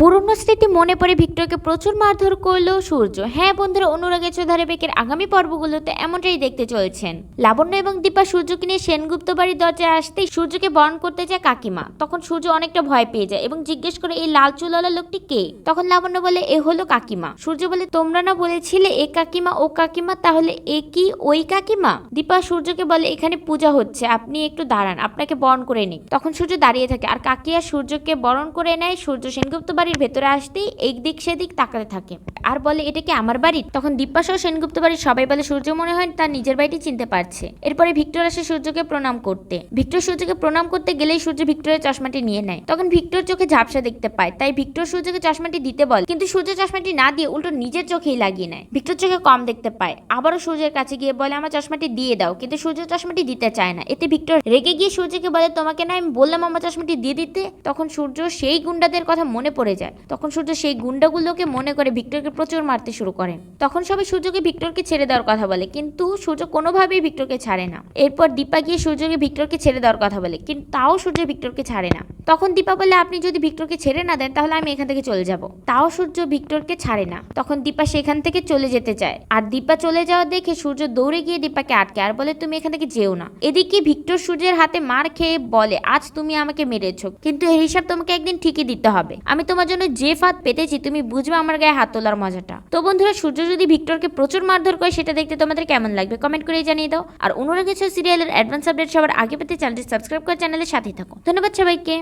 পুরনো স্মৃতি মনে পড়ে ভিক্টরকে প্রচুর মারধর করল সূর্য। হ্যাঁ বন্ধুরা, অনুরাগের বেকের আগামী পর্বগুলোতে এমনটাই দেখতে চলেছেন। লাবণ্য এবং দীপা সূর্যকে নিয়ে সেনগুপ্ত বাড়ির দরজায় আসতেই সূর্যকে বরণ করতে যায় কাকিমা। তখন সূর্য অনেকটা ভয় পেয়ে যায় এবং জিজ্ঞেস করে, এই লাল চুলওয়ালা লোকটি কে? তখন লাবণ্য বলে, এ হলো কাকিমা। সূর্য বলে, তোমরা না বলেছিলে এ কাকিমা, ও কাকিমা, তাহলে এ কি ওই কাকিমা? দীপা সূর্যকে বলে, এখানে পূজা হচ্ছে, আপনি একটু দাঁড়ান, আপনাকে বরণ করে নিক তখন সূর্য দাঁড়িয়ে থাকে, আর কাকিয়া সূর্যকে বরণ করে নেয় সূর্য সেনগুপ্ত বাড়ির ভেতরে আসতেই এই দিক সেদিক তাকাতে থাকে। আর বলে, এটা কি আমার বাড়ি? তখন দীপা সহ সেনগুপ্ত বাড়ির সবাই বলে, সূর্য মনে হয় তার নিজের বাড়িটি চিনতে পারছে। এরপরে ভিক্টর আসে সূর্যকে প্রণাম করতে। ভিক্টর সূর্যকে প্রণাম করতে গেলেই সূর্য ভিক্টরের চশমাটি নিয়ে নেয়। তখন ভিক্টর চোখে ঝাপসা দেখতে পায়। তাই ভিক্টর সূর্যকে চশমাটি দিতে বলে, কিন্তু সূর্য চশমাটি না দিয়ে উল্টো নিজের চোখেই লাগিয়ে নেয়। ভিক্টর চোখে কম দেখতে পায়। আবারও সূর্যের কাছে গিয়ে বলে, আমার চশমাটি দিয়ে দাও। কিন্তু সূর্য চশমাটি দিতে চায় না। এতে ভিক্টর রেগে গিয়ে সূর্যকে বলে, তোমাকে না আমি বললাম আমার চশমাটি দিয়ে দিতে? তখন সূর্য সেই গুন্ডাদের কথা মনে পড়ে যায়। তখন সূর্য সেই গুন্ডাগুলোকে মনে করে ভিক্টরকে প্রচুর মারতে শুরু করে তখন সবাই সূর্যকে ভিক্টরকে ছেড়ে দেওয়ার কথা বলে, কিন্তু সূর্য কোনোভাবেই ভিক্টরকে ছাড়ে না। এরপর দীপা গিয়ে সূর্যকে ভিক্টরকে ছেড়ে দেওয়ার কথা বলে, কিন্তু তাও সূর্য ভিক্টরকে ছাড়ে না। তখন দীপা বলে, আপনি যদি ভিক্টরকে ছেড়ে না দেন, তাহলে আমি এখান থেকে চলে যাব। তাও সূর্য ভিক্টরকে ছাড়ে না। তখন দীপা সেখান থেকে চলে যেতে চায়। আর দীপা চলে যাওয়া দেখে সূর্য দৌড়ে গিয়ে দীপাকে আটকে, আর বলে, তুমি এখান থেকে যেও না। এদিকে ভিক্টর সূর্যের হাতে মার খেয়ে বলে, আজ তুমি আমাকে মেরেছো, কিন্তু এর হিসাব তোমাকে একদিন ঠিকই দিতে হবে। আমি তোমার জন্য যে ফাঁদ পেতেছি, তুমি বুঝবে আমার গায়ে হাত তোলার মজাটা। তো বন্ধুরা, সূর্য যদি ভিক্টরকে প্রচুর মারধর করে, সেটা দেখতে তোমাদের কেমন লাগবে? কমেন্ট করে জানিয়ে দাও। আর অন্যরা কিছু সিরিয়ালের অ্যাডভান্স আপডেট সবার আগে পেতে চ্যানেলটি সাবস্ক্রাইব করে চ্যানেলের সাথেই থাকো। ধন্যবাদ সবাইকে।